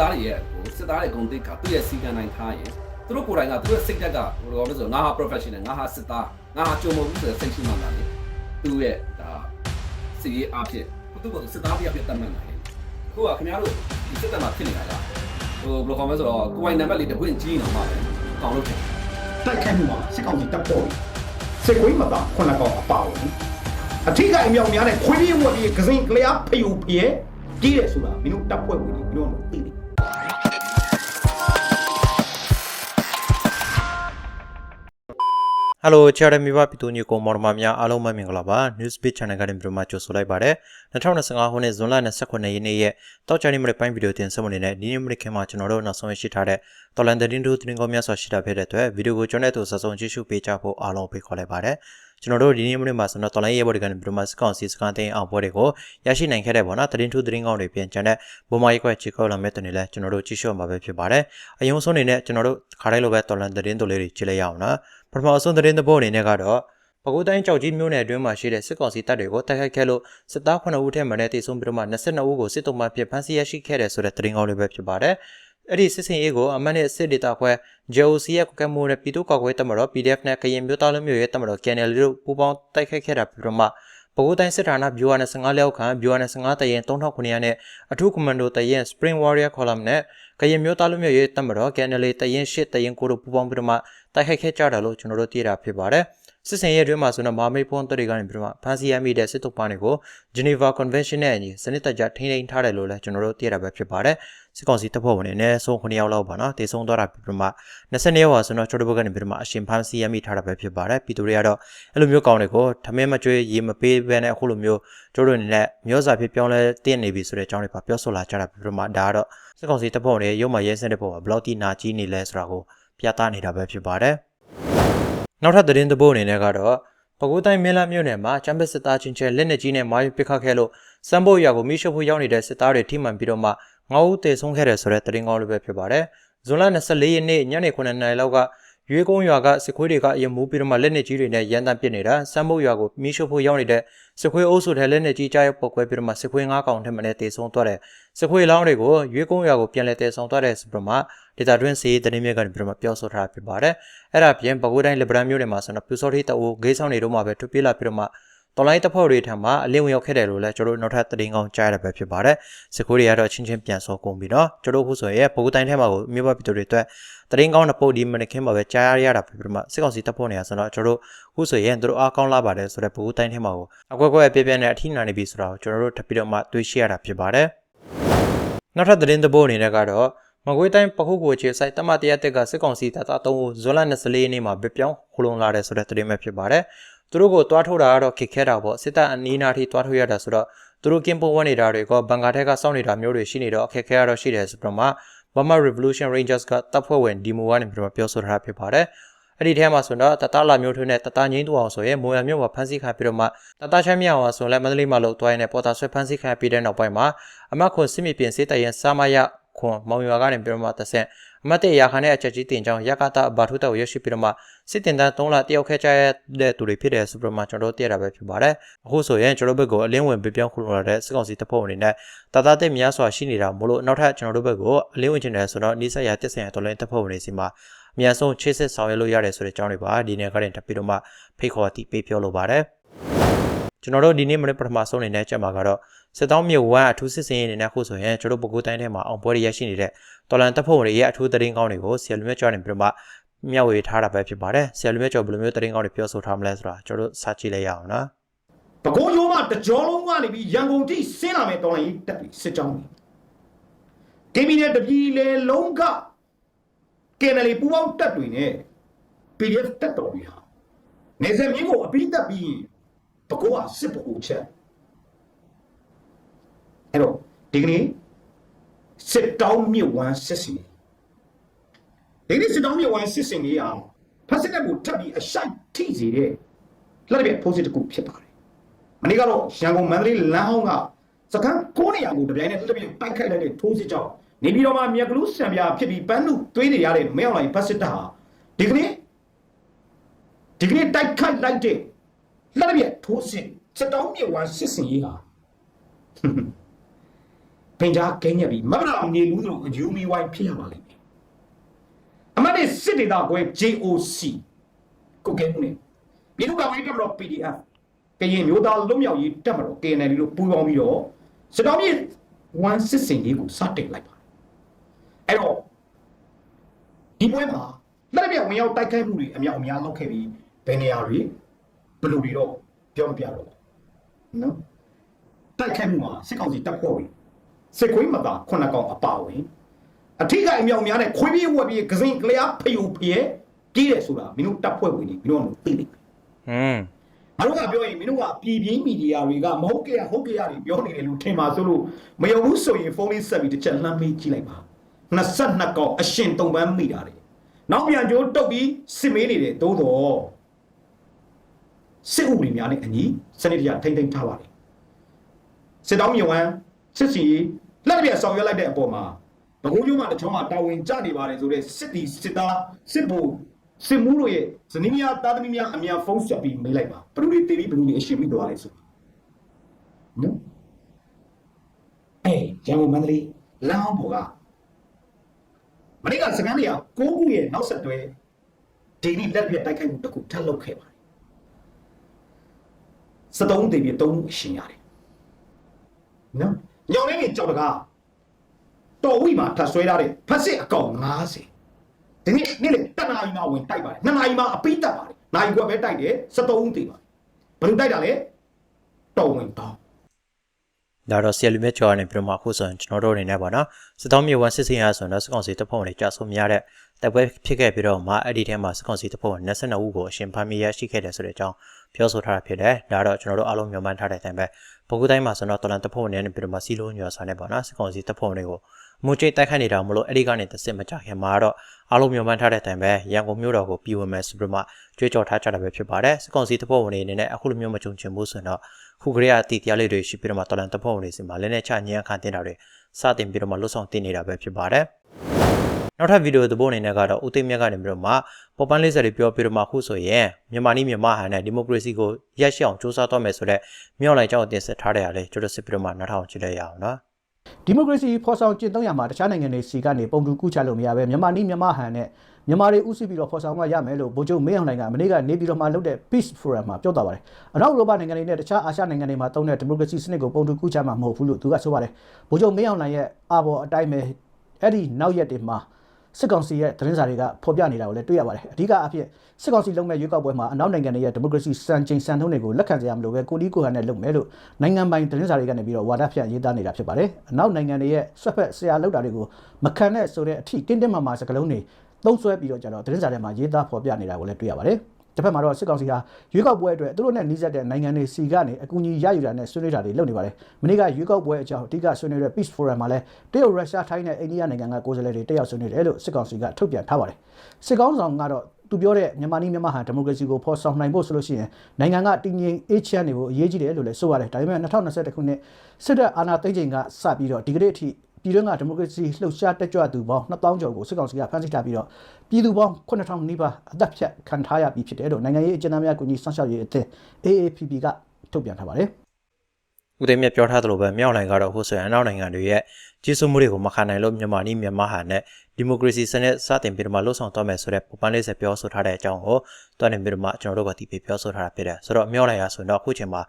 သားတွေရဲ့ဟိုစစ်သားတွေဂုံတိတ်ကသူ့ရဲ့စီကံတိုင်းထားရင်သူတို့ကိုယ်တိုင်ကသူတို့ရဲ့စိတ်ဓာတ်ကဟိုလိုမျိုးဆိုငါဟာ professional ငါဟာစစ်သားငါဟာကြုံမဟုတ်ဘူးဆိုတဲ့စိတ်ရှိမှလာတယ်သူ့ရဲ့ဒါစီရေးအဖြစ်သူ့ကိုစစ်သားပြပြတတ်မှတ်နိုင်ခုကခင်ဗျားတို့ဒီစစ်တပ်မှာဖြစ်နေတာကဟိုဘယ်လိုခေါ်မလဲဆိုတော့ကိုယ်ပိုင်နံပါတ်လေးတစ်ပွင့်ကြီးနေမှာပဲကောင်းလို့ဖြစ်တိုက်ခိုက်မှုမှာစစ်ကောင်စီတပ်ပေါ်စစ်ကွေးမသားခုနကောင်အပါဝင်အထိကအမြောက်များနဲ့ခွေးပြေးဝက်ပြေးကစင်ကလျာဖျူဖျဲကြီးတယ်ဆိုတာမင်းတို့တပ်ဖွဲ့ဝင်တွေမင်းတို့သိတယ် ဟယ်လိုချာရမီဘာပီတိုနီကိုမော်ဒမာများအားလုံးပဲမင်္ဂလာပါ Newsbeat Channel ကနေပြန်မှကြိုဆိုလိုက်ပါတယ်2025ခုနှစ်ဇွန်လ29ရက်နေ့ရဲ့တောက်ချာနေမရပိုင်းဗီဒီယိုတင်ဆက်မနေတဲ့ဒီနေ့မနေ့ခင်မှာကျွန်တော်တို့နောက်ဆုံးရရှိထားတဲ့တော်လန်တင်တူတင်ကောများစွာရှိတာဖြစ်တဲ့အတွက်ဗီဒီယိုကိုကျွန်တော်တို့ဆက်ဆုံးကြည့်ရှုပေးကြဖို့အားလုံးဖိတ်ခေါ်လိုက်ပါတယ်ကျွန်တော်တို့ဒီနေ့မနေ့မှာဆိုတော့တော်လိုင်းရဲဘော်တွေကနေပြန်မှစကောင်စီစကန်တင်အောင်ပွဲတွေကိုရရှိနိုင်ခဲ့တဲ့ပေါ့နော်တင်တူတင်ကောင်းတွေပြန်ကျန်တဲ့ဘုံမကြီးခွဲချီကောလာမဲ့တင်လည်းကျွန်တော်တို့ကြည့်ရှုမှာပဲဖြစ်ပါတယ်အယုံဆုံးနေနဲ့ကျွန်တော်တို့ခါတိုင်းလိုပဲတော်လန်တင်တူလေးတွေကြည့်လိုက်ရအောင်နော် ပထမအဆုံးသတင်းသဘောအနေနဲ့ကတော့ပဲခူးတိုင်းကြောက်ကြီးမြို့နယ်အတွင်းမှာရှိတဲ့စစ်ကောင်စီတပ်တွေကိုတိုက်ခိုက်ခဲ့လို့စစ်သား9ဦးထက်မှနဲ့တေဆုံးပြီးတော့မှ22ဦးကိုစစ်တုံးမှဖြစ်ဖမ်းဆီးရရှိခဲ့တယ်ဆိုတဲ့သတင်းကောင်းလေးပဲဖြစ်ပါတယ်။အဲ့ဒီစစ်စင်ရေးကိုအမတ်နဲ့စစ်ဒေတာခွဲ JOC ရဲ့ကကမှုနဲ့ပြည်သူ့ကောက်ကွယ်တပ်မတော် PDF နဲ့ကရင်မျိုးသားလူမျိုးရဲ့တပ်မတော် KNL တို့ပူးပေါင်းတိုက်ခိုက်ခဲ့တာပြီးတော့မှ ပဲခူးတိုင်းစစ်ဌာနဘျူဟာ25လက်အောက်ခံဘျူဟာ25တရင်3900နဲ့အထူးကွန်မန်ဒိုတရင် Spring Warrior Column နဲ့ကရင်မျိုးသားလူမျိုးရဲ့တပ်မတော် KNL တရင်8တရင်9တို့ပူးပေါင်းပြီးတော့မှတိုက်ခိုက်ခဲ့ကြတာလို့ကျွန်တော်တို့သိရတာဖြစ်ပါတယ်။စစ်စင်ရဲ့အတွင်းမှာဆိုတော့မာမေဖုန်းတွေကနေပြီးတော့ဖန်စီရမိတဲ့စစ်တုပ်ပန်းတွေကို Geneva Convention နဲ့အညီစနစ်တကျထိန်းသိမ်းထားတယ်လို့လည်းကျွန်တော်တို့သိရတာပဲဖြစ်ပါတယ်။ စစ်ကောင်စီတပ်ဖွဲ့ဝင်တွေနဲ့ဆုံး9ယောက်လောက်ပါနော်တေဆုံးသွားတာပြီးတော့မှ20ယောက်ဟာဆိုတော့ကျွန်တော်တို့ဘက်ကနေပြီးတော့မှအရှင်ဖန်စီရမိထားတာပဲဖြစ်ပါတယ်။ပြည်သူတွေကတော့အဲ့လိုမျိုးကောင်းတွေကိုထမင်းမကျွေးရေမပေးဘဲနဲ့အခုလိုမျိုးကျွန်တော်တို့အနေနဲ့မျိုးစာဖြစ်ပြောင်းလဲတင့်နေပြီဆိုတဲ့အကြောင်းတွေပါပြောဆိုလာကြတာပြီးတော့မှဒါကတော့စစ်ကောင်စီတပ်ဖွဲ့ဝင်တွေရုံမှရဲစတဲ့ပုံကဘယ်လောက်တိနာကြီးနေလဲဆိုတာကိုပြသနေတာပဲဖြစ်ပါတယ်။နောက်ထပ်သတင်းသဘောအနေနဲ့ကတော့ပဲခူးတိုင်းမင်းလာမြို့နယ်မှာချမ်ပစ်စစ်သားချင်းချဲလက်နက်ကြီးနဲ့မာယူပစ်ခတ်ခဲ့လို့စံဖို့ရွာကိုမိရှုပ်ဖို့ရောက်နေတဲ့စစ်သားတွေထိမှန်ပြီးတော့မှ ငေါဦးတေဆုံးခဲ့တယ်ဆိုတဲ့သတင်းကောင်းလေးပဲဖြစ်ပါတယ်။ဇွန်လ24ရက်နေ့ညနေ9:00နာရီလောက်ကရွေးကုန်းရွာကစစ်ခွေးတွေကအရင်မူးပြီးတော့မှလက်နက်ကြီးတွေနဲ့ရန်တမ်းပစ်နေတာစံဖို့ရွာကိုမိရှုပ်ဖို့ရောက်နေတဲ့စစ်ခွေးအုပ်စုထဲလက်နက်ကြီးကြားရောက်ပုတ်ခွဲပြီးတော့မှစစ်ခွေး9ကောင်ထက်မနည်းတေဆုံးသွားတယ်။စစ်ခွေးလောင်းတွေကိုရွေးကုန်းရွာကိုပြန်လည်တည်ဆောင်သွားတယ်ဆိုပြီးတော့မှဒေတာတွင်းစီးသတင်းမြစ်ကနေပြီးတော့မှပြောဆိုထားတာဖြစ်ပါတယ်။အဲ့ဒါပြင်ပဲခူးတိုင်းလီဘရန်မြို့နယ်မှာဆိုတော့ပြူစောတိတအူဂေးဆောင်နေတော့မှပဲထွက်ပြေးလာပြီးတော့မှ တော်လိုင်းတပ်ဖွဲ့တွေထံမှာအလင်းဝင်ရောက်ခဲ့တယ်လို့လည်းကျွန်တော်တို့နောက်ထပ်သတင်းကောင်းကြားရတာပဲဖြစ်ပါတယ်။စစ်ခွေးတွေကတော့ချင်းချင်းပြန်စောကုန်ပြီနော်။ကျွန်တော်ခုဆိုရင်ပဲခူးတိုင်းထဲမှာကိုမြို့ပပြည်သူတွေအတွက်သတင်းကောင်းတဲ့ပုတ်ဒီမနခင်မှာပဲကြားရရတာဖြစ်ပြီးတော့မှစစ်ကောင်စီတပ်ဖွဲ့တွေကဆိုတော့ကျွန်တော်တို့ခုဆိုရင်တို့အားကောင်းလာပါတယ်ဆိုတော့ဘကူတိုင်းထဲမှာကိုအကွက်ကွက်ပြပြနဲ့အထိနာနေပြီဆိုတာကိုကျွန်တော်တို့ထပ်ပြီးတော့မှတွေးရှိရတာဖြစ်ပါတယ်။နောက်ထပ်သတင်းသဘောအနေနဲ့ကတော့မကွေးတိုင်းပခုတ်ကိုခြေဆိုင်တမတရတက်ကစစ်ကောင်စီတပ်သား3ဦးဇွန်လ24ရက်နေ့မှာပြပြောင်းခလုံးလာတယ်ဆိုတဲ့သတင်းပဲဖြစ်ပါတယ်။ သူတို့ကိုတွားထုတ်တာကတော့ခက်ခဲတာပေါ့စစ်တပ်အနီးနားထိတွားထုတ်ရတာဆိုတော့သူတို့ကင်းပုံဝတ်နေတာတွေကဘန်ကာထက်ကစောင့်နေတာမျိုးတွေရှိနေတော့အခက်ခဲရတော့ရှိတယ်ဆိုပြီးတော့မှ Burma Revolution Rangers ကတပ်ဖွဲ့ဝင်ဒီမိုကနေပြီးတော့ပြောဆိုထားတာဖြစ်ပါတယ်။အဲ့ဒီထဲမှာဆိုတော့တတလာမျိုးထွန်းနဲ့တတငိမ့်တူအောင်ဆိုရင်မိုရမျိုးမှာဖမ်းဆီးခံပြီးတော့မှတတချမ်းမြောင်အောင်ဆိုလဲမန္တလေးမှာလို့တွိုင်းနဲ့ပေါ်တာဆွဲဖမ်းဆီးခံပြီးတဲ့နောက်ပိုင်းမှာအမခွန်စစ်မြေပြင်စစ်တရင်စာမရခွန်မောင်ရွာကနေပြီးတော့မှတဆင့် အမတ်တေရာခနဲ့အချက်ကြီးတင်ကြောင်းရကတာဘာထုတောက်ရရှိပြီးတော့မှစစ်တင်တန်း3လတယောက်ခဲကြရတဲ့သူတွေဖြစ်တယ်ဆိုပြီးတော့မှကျွန်တော်တို့သိရတာပဲဖြစ်ပါတယ်။အခုဆိုရင်ကျွန်တော်တို့ဘက်ကိုအလင်းဝင်ပြပြောင်းခုလိုလာတဲ့စစ်ကောင်စီတပ်ဖွဲ့ဝင်တွေနဲ့တာတာတဲ့များစွာရှိနေတာမို့လို့နောက်ထပ်ကျွန်တော်တို့ဘက်ကိုအလင်းဝင်ချင်တယ်ဆိုတော့နီးစပ်ရာတက်ဆိုင်ရာတော်လိုင်းတပ်ဖွဲ့ဝင်တွေစီမှာအများဆုံးချစ်စစ်ဆောင်ရွက်လို့ရတယ်ဆိုတဲ့အကြောင်းတွေပါဒီနေ့ကတည်းကပြီးတော့မှဖိတ်ခေါ်အတိပေးပြောလိုပါတယ်။ ကျွန်တော်တို့ဒီနေ့မနေ့ပထမဆုံးအနေနဲ့ကြက်မှာကတော့စစ်တောင်းမြို့ဝမ်အထူးစစ်စင်ရေးအနေနဲ့ခုဆိုရင်ကျွန်တော်တို့ပုဂ္ဂိုလ်တိုင်းထဲမှာအောင်ပွဲရရှိနေတဲ့တော်လန်တပ်ဖွဲ့ဝင်တွေရဲ့အထူးသတင်းကောင်းတွေကိုဆရာလူမြတ်ကျော်နေပြီးတော့မှမျှဝေထားတာပဲဖြစ်ပါတယ်ဆရာလူမြတ်ကျော်ဘယ်လိုမျိုးသတင်းကောင်းတွေပြောဆိုထားမလဲဆိုတာကျွန်တော်တို့စကြည့်လိုက်ရအောင်နော်ပကုံးရိုးမှတကြောလုံးကနေပြီးရန်ကုန်ထိဆင်းလာမယ်တော်လိုင်းတက်ပြီးစစ်ကြောင်းကေမီနဲ့တပြည်လေလုံးကကင်နယ်လီပူပေါင်းတက်တွေနဲ့ PDF တက်တော်ပြီဟာနေစမြင်းကိုအပြီးတက်ပြီး ပကုံးကစစ်ပကုံးချက်အဲ့တော့ဒီကနေ့စစ်တောင်းမြစ်ဝမ်းစစ်စီဒီကနေ့စစ်တောင်းမြစ်ဝမ်းစစ်စင်ကြီးအောင်ဖက်စစ်တပ်ကိုထပ်ပြီးအရှိုက်ထိစေတဲ့လက်ပြဖိုးစစ်တစ်ခုဖြစ်ပါတယ်မနေ့ကတော့ရန်ကုန်မန္တလေးလမ်းဟောင်းကစခန်း9နေရာကိုတပြိုင်နက်တစ်ပြိုင်ပိုက်ခိုက်လိုက်တဲ့ထိုးစစ်ကြောင့်နေပြည်တော်မှာမြက်ကလူးစံပြာဖြစ်ပြီးပန်းနုသွေးနေရတဲ့မဲအောင်လိုင်းဘတ်စစ်တပ်ဟာဒီကနေ့ဒီကနေ့တိုက်ခိုက်လိုက်တဲ့ လက်ပြထိုးစစ်စစ်တောင်းမြေဝါစစ်စင်ရေးဟာပင်ကြားကင်းညက်ပြီးမဗလာမြေလူတို့အယူမီဝိုင်းဖြစ်ရပါလိမ့်မယ်အမတ်စ်စစ်ဒေတာကွဲ JOC ကိုကဲမှုနေပြည်သူ့ကာကွယ်ရေးတပ်မတော် PDF ကရင်မျိုးသားလွတ်မြောက်ရေးတပ်မတော် KNL လို့ပူးပေါင်းပြီးတော့စစ်တော်မြေဝန်စစ်စင်လေးကိုစတင်လိုက်ပါတယ်အဲ့တော့ဒီပွဲမှာလက်ပြဝင်ရောက်တိုက်ခိုက်မှုတွေအများအများလုပ်ခဲ့ပြီးဘယ်နေရာတွေ ဘယ်လိုတွေတော့ပြောမပြတော့ဘူးနော်တိုက်ခိုက်မှုမှာစစ်ကောင်စီတပ်ဖွဲ့ဝင်စစ်ခွေးမသာခုနှစ်ကောင်အပါဝင်အထိကအမြောက်များနဲ့ခွေးပြေးဝက်ပြေးကစင်ကလျာဖျူဖျဲကြီးတယ်ဆိုတာမင်းတို့တပ်ဖွဲ့ဝင်တွေမင်းတို့ကသိလိမ့်မယ်ဟွန်းငါတို့ကပြောရင်မင်းတို့ကပြည်ပြင်းမီဒီယာတွေကမဟုတ်ကြရဟုတ်ကြရတွေပြောနေတယ်လို့ထင်ပါဆိုလို့မယုံဘူးဆိုရင်ဖုန်းလေးဆက်ပြီးတစ်ချက်လှမ်းမေးကြည့်လိုက်ပါ22កောက်အရှင်တုံပန်းမိတာတယ်နောက်ပြန်ကြိုးတုတ်ပြီးစစ်မေးနေတယ်သို့တော့ စစ်ဥပဒေများနဲ့အညီစနစ်တကျထိမ့်သိမ့်ထားပါလေစစ်တောင်းမြဝမ်းစစ်စီလက်ပြဆောင်ရွက်လိုက်တဲ့အပေါ်မှာဘကုန်းကျိုးမှာတစ်ချောင်းမှာတာဝန်ကျနေပါတယ်ဆိုတော့စစ်တီစစ်သားစစ်ဘိုလ်စစ်မှုတို့ရဲ့ဇနီးများသားသမီးများအမြန်ဖုန်းဆက်ပြီးမေးလိုက်ပါဘယ်လိုတွေတည်ပြီးဘယ်လိုတွေအရှင်ပြီးသွားလဲဆိုနော်အေးကျန်မန္တလေးလမ်းအောင်ပေါ်ကမနေ့ကစကန်တွေကကိုးခုရဲ့နောက်ဆက်တွဲဒီနေ့လက်ပြတိုက်ခိုက်မှုတစ်ခုထပ်လုပ်ခဲ့ပါ တယ်စတုံးတည်ပြီးသုံးအရှင်ရတယ်နော်ညောင်လေးနေကြောက်တကားတော်ဝိမှာထပ်ဆွဲထားတဲ့ဖက်စစ်အကောင်90ဒီနေ့နေ့လေတနာရီမှဝင်တိုက်ပါတယ်နှစ်နာရီမှအပိတက်ပါတယ်နိုင်ကွက်ပဲတိုက်တယ်စတုံးတည်ပါတယ်ဘယ်လိုတိုက်တာလဲတော်ဝင်တောင်းဒါတော့ဆီယလူမြတ်ကျော်ကနေပြီးတော့မှအခုဆိုရင်ကျွန်တော်တို့အနေနဲ့ပေါ့နော်စစ်တောင်းမြေဝန်စစ်စင်ရဆိုတော့စစ်ကောင်စီတပ်ဖွဲ့ဝင်တွေကြာဆုံးများတဲ့တပ်ပွဲဖြစ်ခဲ့ပြီးတော့မှအဲ့ဒီထဲမှာစစ်ကောင်စီတပ်ဖွဲ့ဝင်22ဦးကိုအရှင်ဖမ်းမိရရှိခဲ့တယ်ဆိုတဲ့အကြောင်း ပြောဆိုထားတာဖြစ်တယ်ဒါတော့ကျွန်တော်တို့အားလုံးမျှော်မှန်းထားတဲ့အတိုင်းပဲပုဂ္ဂိုလ်တိုင်းမှာဆိုတော့တော်လန်တပ်ဖွဲ့ဝင်တွေနဲ့ပြီးတော့မှစီလိုညော်စာနဲ့ပေါ့နော်စစ်ကောင်စီတပ်ဖွဲ့ဝင်တွေကိုအမှုကျိတ်တိုက်ခိုက်နေတာမလို့အဲ့ဒီကနေတစ်စစ်မကြခင်မှာတော့အားလုံးမျှော်မှန်းထားတဲ့အတိုင်းပဲရန်ကုန်မြို့တော်ကိုပြည်ဝင်မယ်ဆိုပြီးတော့မှကြွေးကြော်ထားကြတာပဲဖြစ်ပါတယ်စစ်ကောင်စီတပ်ဖွဲ့ဝင်တွေအနေနဲ့အခုလိုမျိုးမကြုံချင်ဘူးဆိုတော့ခုကလေးအတီတရားလေးတွေရှိပြီးတော့မှတော်လန်တပ်ဖွဲ့ဝင်တွေစီမှာလည်းနဲ့ချညံခံတင်တာတွေစတင်ပြီးတော့မှလွတ်ဆောင်တင်နေတာပဲဖြစ်ပါတယ်။ နောက်ထပ်ဗီဒီယိုသဘောအနေနဲ့ကတော့ဦးသိမ်းမြတ်ကနေပြီးတော့မှပေါ်ပန်းလေးစတွေပြောပြီးတော့မှခုဆိုရင်မြန်မာနီးမြန်မာဟန်နဲ့ဒီမိုကရေစီကိုရက်ရှိအောင်စူးစမ်းတော့မယ်ဆိုတော့မြောက်လိုက်ကြောင်းတင်ဆက်ထားတဲ့အားလေးကျွန်တော်စစ်ပြီးတော့မှနောက်ထောင်ကြည့်လိုက်ရအောင်နော်။ဒီမိုကရေစီဖော်ဆောင်ကျင့်သုံးရမှာတခြားနိုင်ငံတွေစီကနေပုံတူကူးချလို့မရပဲမြန်မာနီးမြန်မာဟန်နဲ့မြန်မာတွေဥသိပြီးတော့ဖော်ဆောင်မှရမယ်လို့ဗိုလ်ချုပ်မင်းအောင်လှိုင်ကမနေ့ကနေပြီးတော့မှလုပ်တဲ့ Peace Forum မှာပြောသွားပါတယ်။အနောက်ဥရောပနိုင်ငံတွေနဲ့တခြားအာရှနိုင်ငံတွေမှာတုံးတဲ့ဒီမိုကရေစီစနစ်ကိုပုံတူကူးချမှာမဟုတ်ဘူးလို့သူကဆိုပါတယ်။ဗိုလ်ချုပ်မင်းအောင်လှိုင်ရဲ့အာဘော်အတိုင်းပဲအဲ့ဒီနောက်ရက်တွေမှာ စစ်ကောင်စီရဲ့သတင်းစာတွေကဖော်ပြနေတာကိုလည်းတွေ့ရပါတယ်။အဓိကအဖြစ်စစ်ကောင်စီလုံးမဲ့ရွေးကောက်ပွဲမှာအနောက်နိုင်ငံတွေရဲ့ဒီမိုကရေစီစံချိန်စံနှုန်းတွေကိုလက်ခံကြရမလို့ပဲကိုလီကိုဟန်နဲ့လုပ်မယ်လို့နိုင်ငံပိုင်သတင်းစာတွေကနေပြီးတော့ဝါဒဖြန့်ရေးသားနေတာဖြစ်ပါတယ်။အနောက်နိုင်ငံတွေရဲ့ဆွက်ဖက်ဆရာလောက်တာတွေကိုမခံတဲ့ဆိုတဲ့အထိတင်းတင်းမာမာစကလုံးတွေသုံးဆွဲပြီးတော့ကြတော့သတင်းစာထဲမှာရေးသားဖော်ပြနေတာကိုလည်းတွေ့ရပါတယ်။ တစ်ဖက်မှာတော့စစ်ကောင်စီဟာရွေးကောက်ပွဲအတွက်သူတို့နဲ့နှီးစပ်တဲ့နိုင်ငံတွေစီကနေအကူအညီရယူတာနဲ့ဆွေးနွေးတာတွေလုပ်နေပါတယ်။မနေ့ကရွေးကောက်ပွဲအကြောင်းအဓိကဆွေးနွေးတဲ့ Peace Forum မှာလည်းတရုတ်ရုရှားထိုင်းနဲ့အိန္ဒိယနိုင်ငံကကိုယ်စားလှယ်တွေတက်ရောက်ဆွေးနွေးတယ်လို့စစ်ကောင်စီကထုတ်ပြန်ထားပါတယ်။စစ်ကောင်ဆောင်ကတော့သူပြောတဲ့မြန်မာနီးမြန်မာဟန်ဒီမိုကရေစီကိုဖော်ဆောင်နိုင်ဖို့ဆိုလို့ရှိရင်နိုင်ငံကတည်ငြိမ်အေးချမ်းနေဖို့အရေးကြီးတယ်လို့လည်းဆိုပါတယ်။ဒါပေမဲ့2021ခုနှစ်စစ်တပ်အာဏာသိမ်းချိန်ကစပြီးတော့ဒီကနေ့အထိ ပြည်တွင်းကဒီမိုကရေစီလှုပ်ရှားတက်ကြွသူပေါင်း2000ကျော်ကိုစစ်ကောင်စီကဖမ်းဆီးထားပြီးတော့ပြည်သူပေါင်း9000နီးပါးအသက်ဖြတ်ခံထားရပြီးဖြစ်တယ်လို့နိုင်ငံရေးအကျဉ်းသားများကူညီဆောင်ရှောက်ရေးအသင်း AAPP ကထုတ်ပြန်ထားပါတယ်။ဦးသိမ်းမြတ်ပြောထားသလိုပဲမြောက်နိုင်ငံကတော့ဟိုဆိုရင်အနောက်နိုင်ငံတွေရဲ့ကြီးစိုးမှုတွေကိုမခံနိုင်လို့မြန်မာနီးမြန်မာဟန်နဲ့ဒီမိုကရေစီစနစ်စတင်ပြီးတော့မှလှုပ်ဆောင်တော့မယ်ဆိုတဲ့ပုံပန်းလေးစပြောဆိုထားတဲ့အကြောင်းကိုတွန်းနေပြီးတော့မှကျွန်တော်တို့ကတည်ပြီးပြောဆိုထားတာဖြစ်တယ်ဆိုတော့မြောက်နိုင်ငံဆိုရင်တော့အခုချိန်မှာ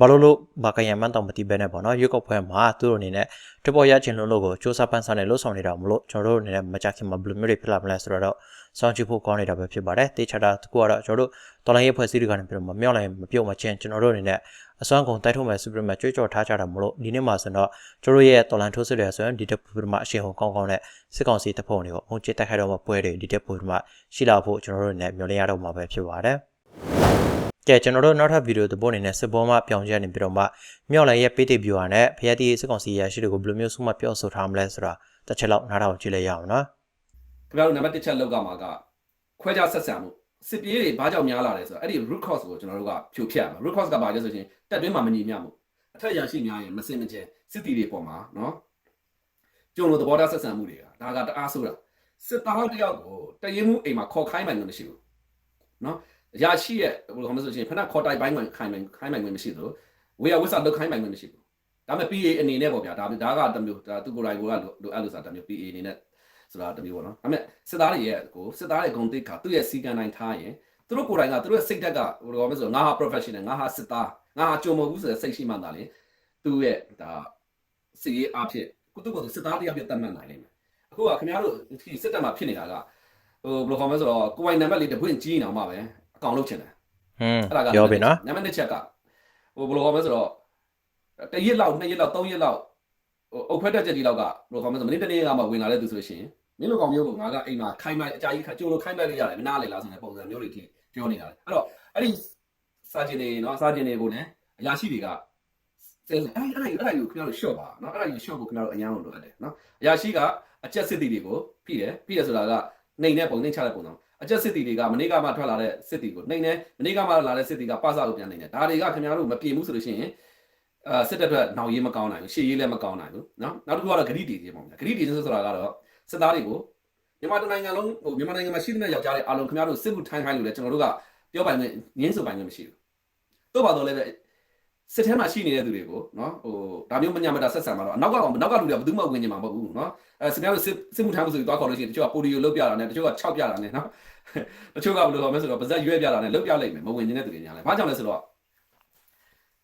ဘာလို့လို့ဘာကရန်မှန်းတော့မတည်ပဲနဲ့ပေါ့နော်ရွေးကောက်ပွဲမှာသူတို့အနေနဲ့တပေါ်ရချင်းလုံးလို့ကိုစူးစမ်းပန်းစားနဲ့လှုပ်ဆောင်နေတာမလို့ကျွန်တော်တို့အနေနဲ့မကြခင်မှာဘယ်လိုမျိုးတွေဖြစ်လာမလဲဆိုတော့စောင့်ကြည့်ဖို့ကောင်းနေတာပဲဖြစ်ပါတယ်တေချာတာတကူကတော့ကျွန်တော်တို့တော်လိုင်းရဲ့ဖွဲ့စည်းတွေကနေပြီးတော့မမြောက်နိုင်မပြုတ်မချင်းကျွန်တော်တို့အနေနဲ့အစွမ်းကုန်တိုက်ထုတ်မယ်ဆိုပြီးမှကြွေးကြော်ထားကြတာမလို့ဒီနေ့မှာဆိုတော့ကျွန်တော်ရဲ့တော်လန်ထိုးစစ်တွေဆိုရင်ဒီတက်ပူပြမအရှင်ဟောကောင်းကောင်းနဲ့စစ်ကောင်စီတပ်ဖွဲ့တွေကိုအုံချစ်တိုက်ခိုက်တော့မှပွဲတွေဒီတက်ပူပြမရှိလာဖို့ကျွန်တော်တို့နဲ့မျှော်လင့်ရတော့မှာပဲဖြစ်ပါတယ် ကဲကျွန်တော်တို့နောက်ထပ်ဗီဒီယိုသဘောအနေနဲ့စစ်ပေါ်မှာပြောင်းချက်နေပြီးတော့မှမြောက်လိုက်ရဲ့ပေးတေဗျူဟာနဲ့ဖျက်တီးစစ်ကောင်စီရရှိတွေကိုဘယ်လိုမျိုးဆုံးမပြောဆိုထားမလဲဆိုတာတစ်ချက်လောက်နားထောင်ကြည့်လိုက်ရအောင်နော်ခင်ဗျားတို့နံပါတ်1ချက်လောက်ကမှာကခွဲခြားဆက်ဆံမှုစစ်ပြေးတွေဘာကြောင့်များလာလဲဆိုတော့အဲ့ဒီ root cause ကိုကျွန်တော်တို့ကဖြိုဖျက်ရမှာ root cause ကဘာလဲဆိုရင်တက်တွင်းမှာမညီမျှမှုအထက်ရရှိများရင်မစင်မကျဲစစ်တီတွေပေါ်မှာနော်ကျုံလို့သဘောထားဆက်ဆံမှုတွေကဒါကတအားဆိုတာစစ်သားတယောက်ကိုတရင်မှုအိမ်မှာခေါ်ခိုင်းမှန်လို့မရှိဘူးနော် ရရှိရဲ့ဘယ်လိုခေါ်မလဲဆိုရင်ဖဏခေါ်တိုက်ပိုင်းမှန်ခိုင်းမှန်ခိုင်းမှန်မရှိသလိုဝေယဝစ်စာလုတ်ခိုင်းမှန်မရှိဘူးဒါပေမဲ့ PA အနေနဲ့ပေါ့ဗျာဒါဒါကတစ်မျိုးဒါသူကိုယ်တိုင်ကိုကလိုလိုအပ်လို့ဆိုတာတစ်မျိုး PA အနေနဲ့ဆိုတာတစ်မျိုးပေါ့နော်ဒါပေမဲ့စစ်သားတွေရဲ့ကိုစစ်သားရဲ့ဂုဏ်သိက္ခာသူ့ရဲ့စီကံတိုင်းထားရင်သူတို့ကိုယ်တိုင်ကသူတို့ရဲ့စိတ်ဓာတ်ကဟိုလိုမျိုးဆိုငါဟာ professional ငါဟာစစ်သားငါဟာကြုံမဟုတ်ဘူးဆိုတဲ့စိတ်ရှိမှသာလေသူ့ရဲ့ဒါစီရေးအဖြစ်ကိုသူ့ကိုယ်သူစစ်သားတရားပြတ်တတ်မှတ်နိုင်လိမ့်မယ်အခုကခင်ဗျားတို့ဒီစစ်တပ်မှာဖြစ်နေတာကဟိုဘယ်လိုခေါ်မလဲဆိုတော့ကိုယ်ပိုင်နံပါတ်လေးတစ်ပွင့်ကြီးနေအောင်မှပဲ အကောင်လုပ်ချင်တယ်ဟွန်းအဲ့ဒါကပြောပြီနော်နံပါတ်တစ်ချက်ကဟိုဘယ်လိုခေါ်မလဲဆိုတော့တရက်လောက်နှစ်ရက်လောက်သုံးရက်လောက်ဟိုအုတ်ဖက်တက်ချက်ကြီးလောက်ကဘယ်လိုခေါ်မလဲဆိုမနေ့တနေ့ကမှဝင်လာတဲ့သူဆိုလို့ရှိရင်မင်းလိုကောင်မျိုးကိုငါကအိမ်မှာခိုင်းလိုက်အကြာကြီးခါကြိုးလို့ခိုင်းလိုက်လို့ရတယ်မနာလေလားဆိုတဲ့ပုံစံမျိုးတွေထိပြောနေတာလေအဲ့တော့အဲ့ဒီစာကျင်တွေနော်စာကျင်တွေကိုလည်းအရာရှိတွေကစဲအဲ့အဲ့အဲ့အဲ့ကိုခင်ဗျားတို့ရှော့ပါနော်အဲ့ဒါကိုရှော့ဖို့ခင်ဗျားတို့အញ្ញမ်းလို့လိုအပ်တယ်နော်အရာရှိကအချက်စစ်တီတွေကိုဖိတယ်ဖိတယ်ဆိုတာကနှိမ်တဲ့ပုံနှိမ်ချတဲ့ပုံစံ အချက်စစ်တီတွေကမနေ့ကမှထွက်လာတဲ့စစ်တီကိုနှိမ်တယ်မနေ့ကမှလာတဲ့စစ်တီကပစလို့ပြန်နှိမ်တယ်ဒါတွေကခင်ဗျားတို့မပြင်ဘူးဆိုလို့ရှိရင်အာစစ်တပ်အတွက်နှောင်ရေးမကောင်းနိုင်ဘူးရှေ့ရေးလည်းမကောင်းနိုင်ဘူးနော်နောက်တစ်ခုကတော့ဂရိတီကြီးပေါ့ဗျာဂရိတီကြီးဆိုတာကတော့စစ်သားတွေကိုမြန်မာတိုင်းနိုင်ငံလုံးဟိုမြန်မာနိုင်ငံမှာရှိတဲ့ယောက်ျားတွေအားလုံးခင်ဗျားတို့စစ်မှုထမ်းခိုင်းလို့လည်းကျွန်တော်တို့ကပြောပိုင်ခွင့်ငင်းဆိုပိုင်ခွင့်မရှိဘူးတို့ပါတော့လည်းပဲစစ်ထဲမှာရှိနေတဲ့သူတွေကိုနော်ဟိုဒါမျိုးမညာမတာဆက်ဆံမှာတော့အနောက်ကကောင်နောက်ကလူတွေကဘယ်သူမှဝင်နေမှာမဟုတ်ဘူးနော်အဲစစ်များတို့စစ်စစ်မှုထမ်းမှုဆိုပြီးသွားခေါ်လို့ရှိရင်တချို့ကပိုဒီယိုလုတ်ပြတာနဲ့တချို့က6ပြတာနဲ့နော် တချို့ကဘယ်လိုခေါ်မလဲဆိုတော့ပါဇက်ရွဲပြတာနဲ့လုတ်ပြလိုက်မယ်မဝင်နေတဲ့သူတွေညာလဲဘာကြောင့်လဲဆိုတော့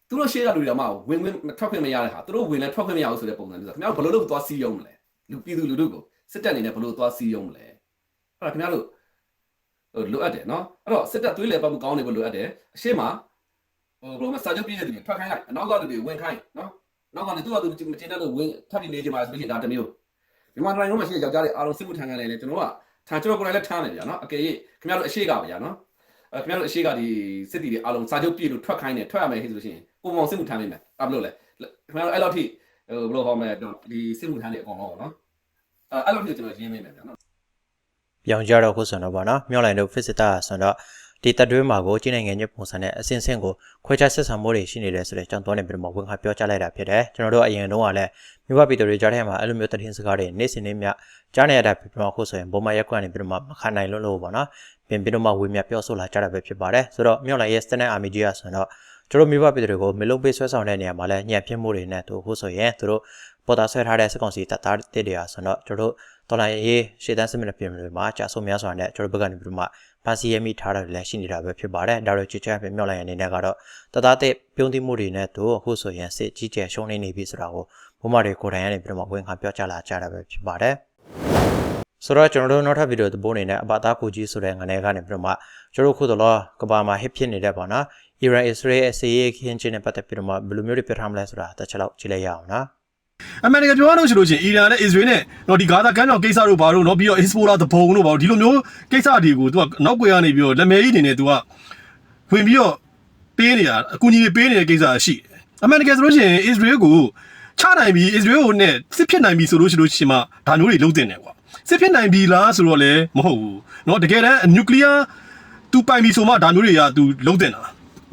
သူတို့ရှေ့ကလူတွေကမှဝင်ဝင်ထွက်ခွင့်မရတဲ့ဟာသူတို့ဝင်လဲထွက်ခွင့်မရဘူးဆိုတဲ့ပုံစံမျိုးဆိုခင်ဗျားတို့ဘယ်လိုလုပ်သွားစီးရုံးမလဲလူပြည်သူလူထုကိုစစ်တပ်အနေနဲ့ဘယ်လိုသွားစီးရုံးမလဲအဲ့ဒါခင်ဗျားတို့ဟိုလိုအပ်တယ်နော်အဲ့တော့စစ်တပ်သွေးလေပတ်မှုကောင်းနေဖို့လိုအပ်တယ်အရှိမဟိုဘယ်လိုမှစာချုပ်ပြည့်တဲ့သူတွေထွက်ခိုင်းလိုက်အနောက်ကလူတွေဝင်ခိုင်းနော်နောက်ကနေသူ့ကသူမတင်တဲ့လို့ဝင်ထပ်ပြီးနေကြမှာဆိုရင်ဒါတစ်မျိုးမြန်မာတိုင်းလုံးမှာရှိတဲ့ယောက်ျားတွေအားလုံးစစ်မှုထမ်းခံနေတယ်ကျွန်တော်က ထမ်းကျွန်တော်ကိုယ်တိုင်လည်းထမ်းတယ်ဗျာနော်အကယ်၍ခင်ဗျားတို့အရှိကပါဗျာနော်အဲခင်ဗျားတို့အရှိကဒီစစ်တီတွေအားလုံးစာချုပ်ပြည့်လို့ထွက်ခိုင်းတယ်ထွက်ရမယ်ဟဲ့ဆိုလို့ရှိရင်ပုံမှန်စစ်မှုထမ်းနေမယ်အဲ့ဘလို့လဲခင်ဗျားတို့အဲ့လောက်ထိဟိုဘယ်လိုဟောမလဲဒီစစ်မှုထမ်းတွေအကုန်လုံးပေါ့နော်အဲအဲ့လောက်ထိကျွန်တော်ရင်းမိမယ်ဗျာနော်ပြောင်းကြတော့ခုဆိုတော့ဗောနော်မြောက်လိုင်းတို့ visitor ဆိုတော့ ဒီတက်တွင်းမှာကိုချင်းနိုင်ငံရဲ့ပုံစံနဲ့အစဉ်အဆင့်ကိုခွဲခြားဆက်ဆံမှုတွေရှိနေတယ်ဆိုတဲ့ကြောင့်တော့နေပြီးတော့ဝန်ခံပြောကြားလိုက်တာဖြစ်တယ်ကျွန်တော်တို့အရင်တုန်းကလည်းမိဘပီတိုတွေကြားထဲမှာအဲ့လိုမျိုးတည်င်းစကားတွေနေ့စဉ်နေ့မြကြားနေရတာဖြစ်ပြီးတော့ခုဆိုရင်ဘုံမရက်ကွက်နေပြီးတော့မခံနိုင်လို့လို့ပေါ့နော်ပြင်ပြီးတော့မှဝေမြပြောဆိုလာကြတာပဲဖြစ်ပါတယ်ဆိုတော့မြောက်လိုက်ရဲ့ standard army ကြီးကဆိုတော့ကျွန်တော်မိဘပီတိုတွေကိုမလုံးပေးဆွဲဆောင်တဲ့နေရာမှာလည်းညံ့ပြင်းမှုတွေနဲ့သူခုဆိုရင်သူတို့ပေါ်တာဆွဲထားတဲ့စက်ကောင်စီတပ်သားတွေတည်းတွေအားဆိုတော့ကျွန်တော်တို့ တော်လိုင်းရေးရှေ့တန်းစစ်မျက်နှာပြင်တွေမှာကြာဆုံးများစွာနဲ့ကျွန်တော်ဘက်ကနေပြီးတော့မှဖန်စီရမိထားတာလည်းရှိနေတာပဲဖြစ်ပါတယ်ဒါတို့ချစ်ချမ်းပြမြောက်လိုက်ရအနေနဲ့ကတော့တသားတဲ့ပြုံးသိမှုတွေနဲ့သူအခုဆိုရင်စစ်ကြီးကျယ်ရှုံးနေနေပြီဆိုတာကိုဘုမတွေကိုယ်တိုင်ကနေပြီးတော့မှဝင်ခါပြောကြလာကြတာပဲဖြစ်ပါတယ်ဆိုတော့ကျွန်တော်တို့နောက်ထပ်ဗီဒီယိုသဘောအနေနဲ့အပါသားကိုကြီးဆိုတဲ့ငနေကနေပြီးတော့မှကျွန်တော်ခုတော့ကဘာမှာ hit ဖြစ်နေတဲ့ပေါ့နော် Iran Israel အစီအခင်းချင်းနဲ့ပတ်သက်ပြီးတော့မှဘယ်လိုမျိုးတွေပြထားမလဲဆိုတာတစ်ချက်လောက်ကြည့်လိုက်ရအောင်နော် အမေရိကန်ပြောရလို့ရှိလို့ချင်းအီရန်နဲ့အစ္စရေးနဲ့တော့ဒီဂါဇာကမ်းမြောင်ကိစ္စတို့ဘာလို့เนาะပြီးတော့ Hezbollah တဘုံတို့ဘာလို့ဒီလိုမျိုးကိစ္စတွေကိုသူကနောက်ကွယ်ကနေပြီးတော့လက်မဲကြီးအနေနဲ့သူကဝင်ပြီးတော့ပေးနေတာအကူအညီတွေပေးနေတဲ့ကိစ္စရှိတယ်အမေရိကန်ဆိုလို့ရှိရင်အစ္စရေးကိုချနိုင်ပြီးအစ္စရေးကိုနဲ့စစ်ဖြစ်နိုင်ပြီဆိုလို့ရှိလို့ရှိမှဒါမျိုးတွေလုံးတင်တယ်ကွာစစ်ဖြစ်နိုင်ပြီလားဆိုတော့လည်းမဟုတ်ဘူးเนาะတကယ်တမ်းနျူကလ িয়ার သူပိုင်ပြီဆိုမှဒါမျိုးတွေကသူလုံးတင်တာ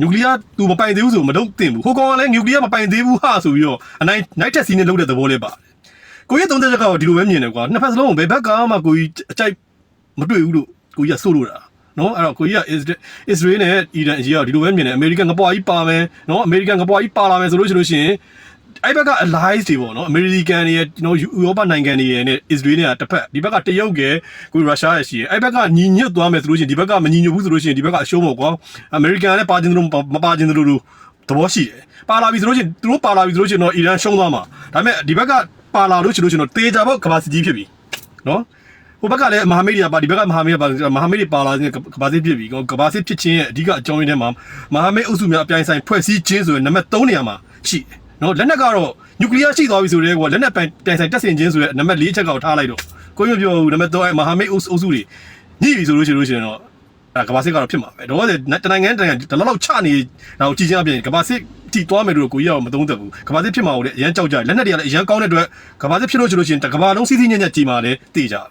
နျူကလ িয়ার သူမပိုင်သေးဘူးဆိုမလုံးတင်ဘူးဟိုကောင်ကလည်းနျူကလ িয়ার မပိုင်သေးဘူးဟာဆိုပြီးတော့အနိုင်နိုင်တက်စီနဲ့လုံးတဲ့သဘောလေးပါတယ်ကိုကြီးသုံးသက်ချက်ကတော့ဒီလိုပဲမြင်တယ်ကွာနှစ်ဖက်စလုံးကိုဘယ်ဘက်ကမှကိုကြီးအကြိုက်မတွေ့ဘူးလို့ကိုကြီးကစိုးလို့တာနော်အဲ့တော့ကိုကြီးက Israel နဲ့ Iran အကြီးကဒီလိုပဲမြင်တယ်အမေရိကန်ကပွားကြီးပါမယ်နော်အမေရိကန်ကပွားကြီးပါလာမယ်ဆိုလို့ရှိလို့ရှိရင် အဲ့ဘက်က allies တွေပေါ့နော်အမေရိကန်တွေရဲ့ကျွန်တော်ဥရောပနိုင်ငံတွေရဲ့နဲ့ Israel နဲ့တစ်ဖက်ဒီဘက်ကတရုတ်ကကိုရုရှားရဲ့ရှိရဲ့အဲ့ဘက်ကညီညွတ်သွားမယ်ဆိုလို့ရှိရင်ဒီဘက်ကမညီညွတ်ဘူးဆိုလို့ရှိရင်ဒီဘက်ကအရှုံးပေါ့ကွာအမေရိကန်လည်းပါခြင်းတို့မပါခြင်းတို့လို့သဘောရှိတယ်ပါလာပြီဆိုလို့ရှိရင်သူတို့ပါလာပြီဆိုလို့ရှိရင်တော့အီရန်ရှုံးသွားမှာဒါပေမဲ့ဒီဘက်ကပါလာလို့ရှိလို့ရှိရင်တော့တေချာပေါ့ကဘာစီကြီးဖြစ်ပြီနော်ဟိုဘက်ကလည်းမဟာမိတ်တွေကပါဒီဘက်ကမဟာမိတ်ကပါမဟာမိတ်တွေပါလာခြင်းကဘာစစ်ဖြစ်ပြီကဘာစစ်ဖြစ်ခြင်းရဲ့အဓိကအကြောင်းရင်းထဲမှာမဟာမိတ်အုပ်စုများအပြိုင်ဆိုင်ဖွဲ့စည်းခြင်းဆိုရင်နံပါတ်3နေရာမှာရှိတယ် နော်လက်နက်ကတော့နျူကလ িয়ার ရှိသွားပြီဆိုတော့လက်နက်ပိုင်တိုင်ဆိုင်တက်ဆင်ခြင်းဆိုတဲ့နံပါတ်4ချက်ကောက်ထားလိုက်တော့ကိုကြီးမပြောဘူးနံပါတ်3အဲမဟာမိတ်အုပ်စုတွေညှိပြီဆိုလို့ရှိလို့ရှိရင်တော့အဲကဘာစစ်ကတော့ဖြစ်မှာပဲတော့တနိုင်ငံတနိုင်ငံဒီလောက်လောက်ချနေတော့ကြည်ချင်းအပြင်ကဘာစစ်တီသွားမယ်လို့ကိုကြီးကမသုံးသပ်ဘူးကဘာစစ်ဖြစ်မှာကိုလည်းအရန်ကြောက်ကြတယ်လက်နက်တွေကလည်းအရန်ကောင်းတဲ့အတွက်ကဘာစစ်ဖြစ်လို့ရှိလို့ရှိရင်ကဘာလုံးစီးစီးညံ့ညံ့ကြည်မှာလည်းသိကြတယ်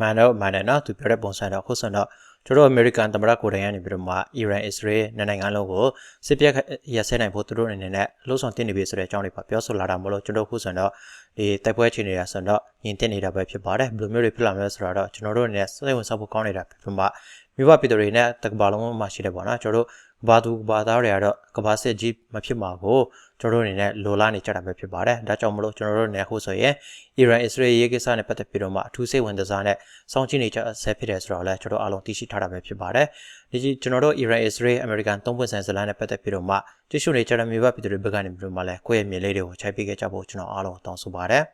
မှန်တော့မှန်တယ်နော်သူပြောတဲ့ပုံစံတော့ခုဆိုတော့ ကျွန်တော်အမေရိကန်သမ္မတကိုယ်တိုင်ကနေပြီးတော့မှအီရန်အစ္စရေးနှစ်နိုင်ငံလုံးကိုစစ်ပြက်ရစဲနိုင်ဖို့သူတို့အနေနဲ့လှုံ့ဆော်တင်နေပြီဆိုတဲ့အကြောင်းလေးပါပြောဆိုလာတာမလို့ကျွန်တော်ခုဆိုတော့ဒီတိုက်ပွဲအခြေအနေရဆိုတော့ညင်တင်နေတာပဲဖြစ်ပါတယ်ဘယ်လိုမျိုးတွေဖြစ်လာမလဲဆိုတော့ကျွန်တော်တို့အနေနဲ့စိတ်ဝင်စားဖို့ကောင်းနေတာဖြစ်မှာမိဘပြည်သူတွေနဲ့တကဘာလုံးမှာရှိတယ်ပေါ့နော်ကျွန်တော်တို့ကဘာသူကဘာသားတွေကတော့ကဘာစစ်ကြီးမဖြစ်မှာကို ကျွန်တော်တို့အနေနဲ့လိုလားနေကြတာပဲဖြစ်ပါတယ်ဒါကြောင့်မလို့ကျွန်တော်တို့နဲ့အခုဆိုရင် Iran Israel ရေးကိစ္စနဲ့ပတ်သက်ပြီးတော့မှအထူးစိတ်ဝင်စားတဲ့စောင့်ကြည့်နေကြဆဲဖြစ်တယ်ဆိုတော့လည်းကျွန်တော်အားလုံးသိရှိထားတာပဲဖြစ်ပါတယ်ဒီကြီးကျွန်တော်တို့ Iran Israel American သုံးပွင့်ဆိုင်ဇလန်နဲ့ပတ်သက်ပြီးတော့မှတ िश ူနေကြတဲ့မြေဘပြည်သူတွေဘက်ကနေပြီးတော့မှလည်းကိုယ့်ရဲ့မြေလေးတွေကိုခြိုက်ပေးခဲ့ကြဖို့ကျွန်တော်အားလုံးတောင်းဆိုပါတယ်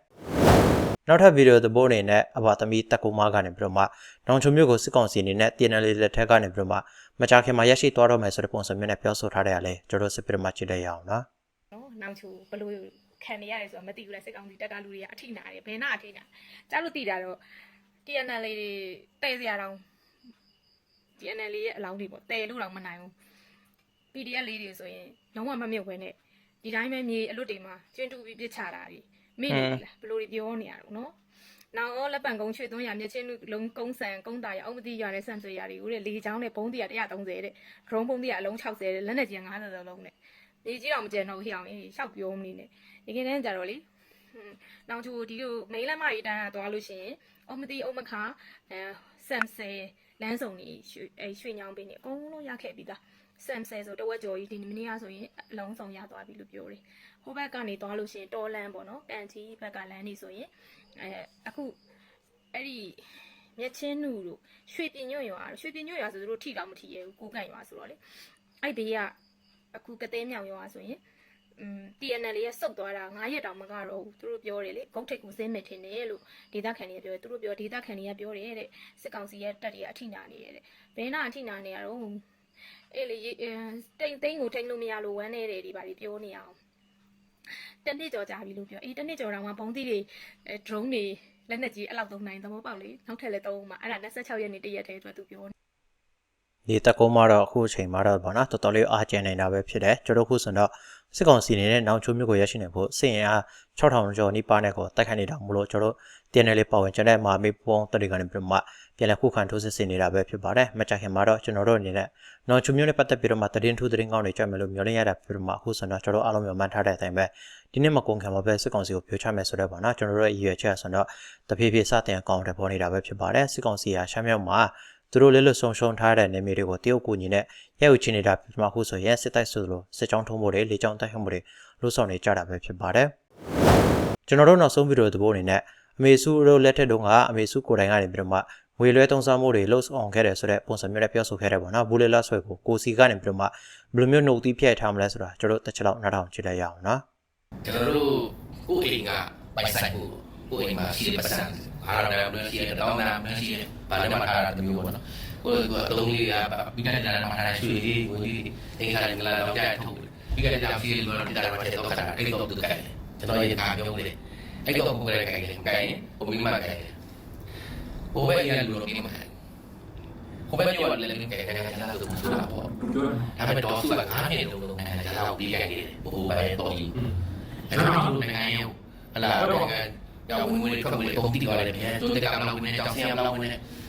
နောက်ထပ်ဗီဒီယိုသဘောအနေနဲ့အဘသမီးတက်ကူမားကနေပြီးတော့မှနောင်ချုံမျိုးကိုစစ်ကောင်စီအနေနဲ့ TNL လက်ထက်ကနေပြီးတော့မှမကြာခင်မှာရရှိသွားတော့မယ်ဆိုတဲ့ပုံစံမျိုးနဲ့ပြောဆိုထားတဲ့အလဲကျွန်တော်စစ်ပြမကြည့်လိုက်ရအောင်နော် နော်နောက်ချူဘလို့ခံနေရတယ်ဆိုတော့မသိဘူးလဲစစ်ကောင်စီတက်ကလူတွေကအထိနာတယ်ဘယ်နာအထိနာကြားလို့သိတာတော့ TNL လေးတွေတဲစရာတောင် TNL လေးရဲ့အလောင်းတွေပေါ့တဲလို့တော့မနိုင်ဘူး PDF လေးတွေဆိုရင်လုံးဝမမြုပ်ဘဲနဲ့ဒီတိုင်းပဲမြေအလွတ်တွေမှာကျွန်းတူပြီးပြစ်ချတာတွေမိနေပြီလားဘလို့တွေပြောနေရတော့နော်နောက်တော့လက်ပံကုန်းချွေသွန်းရမြချင်းလုံးကုန်းဆန်ကုန်းတာရအောင်မသိရတဲ့ဆန်ဆွေရတွေကိုတဲ့လေချောင်းနဲ့ဘုံတရ130တဲ့ဒရုန်းဘုံတရအလုံး60တဲ့လက်နဲ့ကျန်90လုံးနဲ့ ဒီကြီးတော့မကျန်တော့ဟိအောင်အေးရှောက်ပြောမနေနဲ့ဒီကနေ့ကျတော့လေဟွန်းနောင်ချူဒီလိုမိန်းလက်မကြီးတန်းကသွားလို့ရှိရင်အုံမတိအုံမခအဲဆမ်ဆယ်လမ်းစုံကြီးရွှေအဲရွှေညောင်းပင်းနေအကုန်လုံးရခဲ့ပြီးသားဆမ်ဆယ်ဆိုတဝက်ကျော်ကြီးဒီမနေ့ကဆိုရင်အလုံးစုံရသွားပြီလို့ပြောတယ်ဟိုဘက်ကနေသွားလို့ရှိရင်တော်လန်းပေါ့နော်တန်ချီဘက်ကလမ်းနေဆိုရင်အဲအခုအဲ့ဒီမြက်ချင်းနူတို့ရွှေပြညွန့်ရွာရွှေပြညွန့်ရွာဆိုသူတို့ထိတော့မထိရဘူးကိုကန်ရွာဆိုတော့လေအဲ့ဘေးက အခုကသေးမြောင်ရောဆိုရင်อืม TNL ရဲ့စုတ်သွားတာ9ရက်တောင်မကတော့ဘူးသူတို့ပြောတယ်လေဂုတ်ထိတ်ကိုစင်းမဲ့ထင်တယ်လို့ဒေတာခန်တွေကပြောတယ်သူတို့ပြောဒေတာခန်တွေကပြောတယ်တဲ့စစ်ကောင်စီရဲ့တက်တွေကအထိနာနေတယ်တဲ့ဘယ်နာအထိနာနေရတော့အေးလေရေတိမ်သိန်းကိုထိန်လို့မရလို့ဝမ်းနေတယ်ဒီပါဒီပြောနေအောင်တနေ့ကြော်ကြပြီလို့ပြောအေးတနေ့ကြော်တော့မှဘုံသီးတွေအဲ drone တွေလက်နက်ကြီးအဲ့လောက်သုံးနိုင်သဘောပေါက်လေနောက်ထပ်လည်းသုံးအောင်မှာအဲ့ဒါ26ရက်နေ့တရက်တည်းအတွက်သူပြော ဒီတက်ကုန်းမှာတော့အခုအချိန်မှာတော့ဗောနော်တော်တော်လေးအားကျန်နေတာပဲဖြစ်တယ်ကျွန်တော်ခုဆိုတော့စစ်ကောင်စီအနေနဲ့နောင်ချိုးမျိုးကိုရရှိနေဖို့စစ်ရင်အား6000ကျော်နီးပါးနဲ့ကိုတိုက်ခိုက်နေတာမို့လို့ကျွန်တော် TNL ပါဝင်ကျတဲ့မာမေပုံတရီကနေပြီးမှပြန်လည်ခုခံထိုးစစ်ဆင်နေတာပဲဖြစ်ပါတယ်မကြခင်မှာတော့ကျွန်တော်တို့အနေနဲ့နောင်ချိုးမျိုးနဲ့ပတ်သက်ပြီးတော့မှတရင်ထူးတရင်ကောင်းတွေကြွမယ်လို့မျှော်လင့်ရတာပြီးတော့မှအခုဆိုတော့ကျွန်တော်အားလုံးမျှော်မှန်းထားတဲ့အတိုင်းပဲဒီနေ့မကုန်ခင်မှာပဲစစ်ကောင်စီကိုပြောချမယ်ဆိုတော့ဗောနော်ကျွန်တော်တို့ရဲ့ရည်ရွယ်ချက်ဆိုတော့တဖြည်းဖြည်းစတင်အကောင့်တွေပေါ်နေတာပဲဖြစ်ပါတယ်စစ်ကောင်စီဟာရှမ်းမြောက်မှာ သူတို့လည်းလို့ဆုံရှုံထားတဲ့နေမြေတွေကိုတရုတ်ကူညီနဲ့ရဲဥချနေတာပြမခုဆိုရင်စစ်တိုက်ဆိုလို့စစ်ကြောင်းထုံးမှုတွေလေကြောင်းတိုက်ခိုက်မှုတွေလှုပ်ဆောင်နေကြတာပဲဖြစ်ပါတယ်ကျွန်တော်တို့နောက်ဆုံးဗီဒီယိုသဘောအနေနဲ့အမေစုတို့လက်ထက်တုန်းကအမေစုကိုယ်တိုင်ကနေပြီးတော့မှငွေလွှဲသုံးစားမှုတွေလှုပ်ဆောင်ခဲ့တယ်ဆိုတဲ့ပုံစံမျိုးနဲ့ပြောဆိုခဲ့တယ်ပေါ့နော်ဘူးလေလဆွဲကိုကိုစီကနေပြီးတော့မှဘယ်လိုမျိုးနှုတ်သီးပြိုက်ထားမလဲဆိုတာကျွန်တော်တို့တစ်ချက်လောက်နားထောင်ကြည့်လိုက်ရအောင်နော်ကျွန်တော်တို့ကိုယ့်အိမ်ကပိုင်ဆိုင်မှုကိုယ့်အိမ်မှာရှိတဲ့ပတ်စံ အားရတာလည်းရှိတယ်တောင်းတာလည်းရှိတယ်ဘာလည်းမထားတာတမျိုးပေါ့နော်ကိုယ်ကအတုံးလေးကပြီးခဲ့တဲ့တန်းမှာထားတဲ့ရွှေလေးဝင်လေးအင်္ဂါငလာတော့ကြားထုတ်ပြီးခဲ့တဲ့ကြောင်စီလိုတော့တရားမှာတဲ့တော့ခါအဲ့တော့သူကဲကျွန်တော်ရေကာပြောလေအဲ့တော့ကိုယ်ကဲကဲကဲဟိုမိမကဲဟိုဘက်ရလူတော့ကိမခံဟိုဘက်ပြောလည်းလည်းကဲကဲကဲလာလို့ဆိုတာပေါ့ဒါပေမဲ့တော့သူကအားနေလို့လည်းအဲ့ဒါကိုပြီးခဲ့တယ်ဟိုဘက်တော့ကြီးအဲ့တော့နိုင်ငံရဲ့ဟလာနိုင်ငံ ကြောင့်ဝင်ဝင်ထွက်ဝင်ကုန်တိတော်လည်းပြန်သူတကမလာဝင်ကြောင်ဆင်းမလာဝင်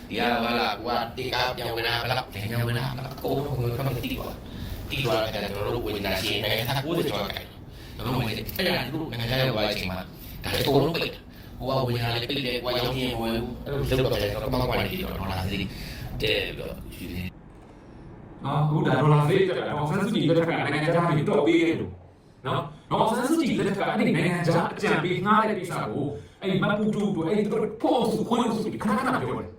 ဒီကဟလာကွာတိကပြန်ဝင်လာဘလားပြန်ဝင်လာဘလားကိုယ်ဝင်ထွက်ဝင်တိတော်တိတော်လည်းကျွန်တော်တို့ဝင်လာရှင်းနိုင်ငံသာကိုယ်ကျော်ကဲတော့ဝင်အဲ့ဒါသူနိုင်ငံရဲ့ဝိုင်းချိန်မှာဒါအကုန်လုံးပိတ်ဟိုကဝင်လာလေပိတ်လေကွာရောင်းရင်ဝင်အဲ့လိုလုပ်တော့တယ်တော့ကောင်းကောင်းနေတယ်တော့လာစီတဲ့ပြီးတော့ယူနေနော်အခုဒါဒေါ်လာဈေးတက်တာအောင်ဆန်းစုကြည်လက်ထက်ကနိုင်ငံခြားတွေတော့ပေးခဲ့လို့နော် နော်ဆန်းစုကြည်လက်ထက်ကအဲ့ဒီနိုင်ငံခြားအကြံပေးငှားတဲ့ကိစ္စကိုအဲ့ဒီမပူတူတို့အဲ့ဒီတို့ဖို့စုခွင့်စုခဏခဏပြောတယ်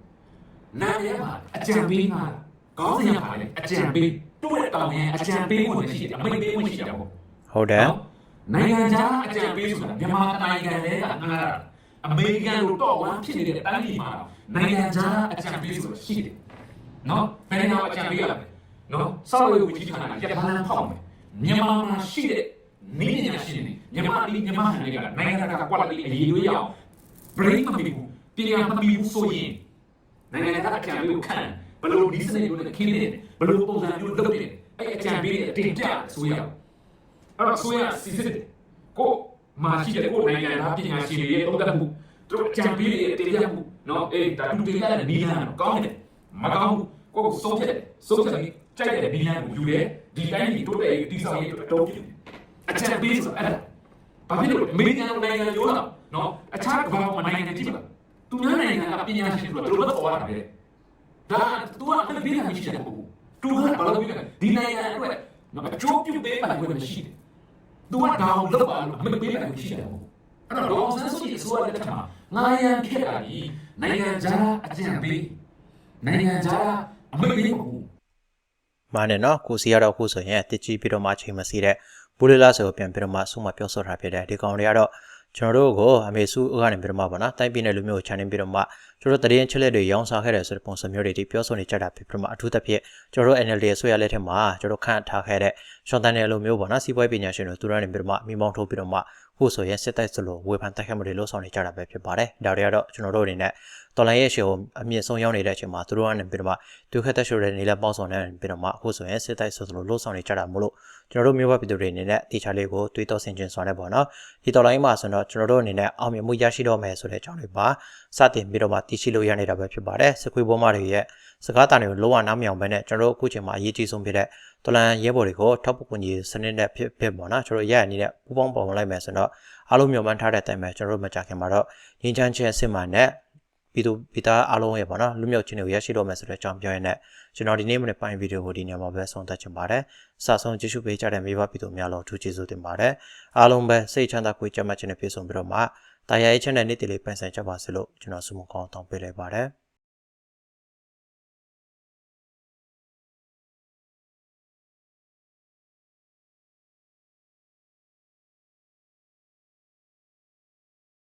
နာမည်မှာအကြံပေးငှားကောင်းစင်ရပါလေအကြံပေးတို့တဲ့တောင်းရင်အကြံပေးဝင်ရှိတယ်အမိတ်ပေးဝင်ရှိတယ်ပေါ့ဟုတ်တယ်နိုင်ငံခြားအကြံပေးဆိုတာမြန်မာနိုင်ငံတွေကငှားတာအမေရိကန်တို့တော့ဝမ်းဖြစ်နေတဲ့တိုင်းပြည်မှာနိုင်ငံခြားအကြံပေးဆိုတာရှိတယ်နော်ဘယ်နိုင်ငံအကြံပေးရလဲနော်စောက်ရွေးဝကြီးဌာနကရပါလန်းဖောက်မယ်မြန်မာမှာရှိတဲ့ နည်းပညာရှင်တွေမြန်မာဒီမြန်မာဟန်တွေကနိုင်ငံတကာ quality အရေးရွေးရအောင် brain မမီဘူးတရားမမီဘူးဆိုရင်နိုင်ငံတကာအကြံပေးကိုခံဘယ်လိုဒီစနစ်တွေနဲ့ခင်းနေဘယ်လိုပုံစံမျိုးလုပ်နေအဲ့အကြံပေးတဲ့အတင်ပြဆိုရအောင်အဲ့တော့ဆိုရစီစစ်ကိုမာရှိတဲ့ကိုနိုင်ငံသားပညာရှင်တွေရဲ့တုံ့တက်မှုသူအကြံပေးတဲ့အတင်ပြမှုနော်အေးဒါတူတင်ပြတဲ့နီးလန်းတော့ကောင်းတယ်မကောင်းဘူးကိုကိုဆုံးဖြတ်ဆုံးဖြတ်ပြီးကြိုက်တဲ့နီးလန်းကိုယူတယ်ဒီတိုင်းကြီးတိုးတက်ရေးတိဆောက်ရေးအတွက်တော့ အကြံပေးဆိုအဲ့ဒါဘာဖြစ်လို့အမေရိကန်နိုင်ငံရိုးတာနော်အခြားကမ္ဘာမှာနိုင်ငံကြည့်ပါသူများနိုင်ငံကပညာရှင်တွေတို့ဘယ်လိုခေါ်ရတာလဲဒါ तू ကအမေရိကန်မရှိတဲ့ပုဂ္ဂိုလ် तू ကဘာလို့ပြောလဲဒီနိုင်ငံအတွက်နော်အကျိုးပြုပေးမှဝင်မရှိတယ်သူကဒါအောင်လောက်ပါလို့အမေပေးလိုက်လို့ရှိတယ်ပေါ့အဲ့တော့ဒေါအောင်ဆန်းစုကြည်အစိုးရလက်ထက်မှာငာယံဖြစ်လာပြီးနိုင်ငံခြားအကြံပေးနိုင်ငံခြားအမေပေးကိုမာနဲ့နော်ကိုစီကတော့ခုဆိုရင်တစ်ကြီးပြီးတော့မှချိန်မစီတဲ့ ဘူလီလာဆိုကိုပြန်ပြီးတော့မှဆုမပြောဆိုထားဖြစ်တယ်ဒီကောင်တွေကတော့ကျွန်တော်တို့ကိုအမေစုကနေပြီးတော့မှပေါ့နော်တိုင်းပြည်နယ်လူမျိုးကိုခြံနေပြီးတော့မှကျွန်တော်တို့တရင်ချက်လက်တွေရောင်းစားခဲ့တယ်ဆိုတဲ့ပုံစံမျိုးတွေဒီပြောဆိုနေကြတာဖြစ်ပြီးတော့မှအထူးသဖြင့်ကျွန်တော်တို့ NLD ဆွေရလက်ထက်မှာကျွန်တော်တို့ခန့်ထားခဲ့တဲ့ရှွန်တန်နယ်လိုမျိုးပေါ့နော်စီးပွားရေးပညာရှင်တွေသူတို့ကနေပြီးတော့မှမိမောင်းထိုးပြီးတော့မှခုဆိုရင်စစ်တိုက်စလို့ဝေဖန်တိုက်ခတ်မှုတွေလှုပ်ဆောင်နေကြတာပဲဖြစ်ပါတယ်ဒါတွေကတော့ကျွန်တော်တို့အနေနဲ့ တော်လိုင်းရဲ့ရှေ့ကိုအမြင့်ဆုံးရောက်နေတဲ့အချိန်မှာသူတို့ကနေပြီးတော့မှဒုက္ခသက်ရှုတဲ့နေလဲပေါင်းဆောင်နေပြီးတော့မှအခုဆိုရင်စစ်တိုက်ဆိုသလိုလှုပ်ဆောင်နေကြတာမို့လို့ကျွန်တော်တို့မျိုးဘပြည်သူတွေအနေနဲ့တေချာလေးကိုတွေးတောဆင်ခြင်စွာနဲ့ပေါ့နော်ဒီတော်လိုင်းမှာဆိုတော့ကျွန်တော်တို့အနေနဲ့အောင်မြင်မှုရရှိတော့မယ်ဆိုတဲ့အကြောင်းတွေပါစတင်ပြီးတော့မှတည်ရှိလို့ရနေတာပဲဖြစ်ပါတယ်စကွေးဘောမတွေရဲ့စကားတန်တွေကိုလုံးဝနားမယောင်ပဲနဲ့ကျွန်တော်တို့အခုချိန်မှာအရေးကြီးဆုံးဖြစ်တဲ့တော်လန်ရဲဘော်တွေကိုထောက်ပံ့ကူညီစနစ်နဲ့ဖြစ်ဖြစ်ပေါ့နော်ကျွန်တော်ရရနေတဲ့ပူပေါင်းပေါ်ဝင်လိုက်မယ်ဆိုတော့အားလုံးမျှော်မှန်းထားတဲ့အတိုင်းပဲကျွန်တော်တို့မကြခင်မှာတော့ငင်းချမ်းချင်းအစစ်မှန်နဲ့ ပြည်သူပြည်သားအားလုံးရဲ့ပေါ့နော်လူမျိုးချင်းတွေကိုရရှိတော့မယ်ဆိုတဲ့အကြောင်းပြောရင်းနဲ့ကျွန်တော်ဒီနေ့မနေ့ပိုင်းဗီဒီယိုကိုဒီညမှာပဲဆုံးသက်ချင်ပါတယ်။စာဆုံးကြည့်ရှုပေးကြတဲ့မိဘပြည်သူများလို့ထူးကျေးဇူးတင်ပါတယ်။အားလုံးပဲစိတ်ချမ်းသာကိုကြမ်းမှတ်ခြင်းနဲ့ပြည့်စုံပြီးတော့မှတာယာရေးချင်းတဲ့နေ့တည်လေးပန်ဆင်ကြပါစေလို့ကျွန်တော်ဆုမကောင်းတောင်းပေးလိုက်ပါတယ်။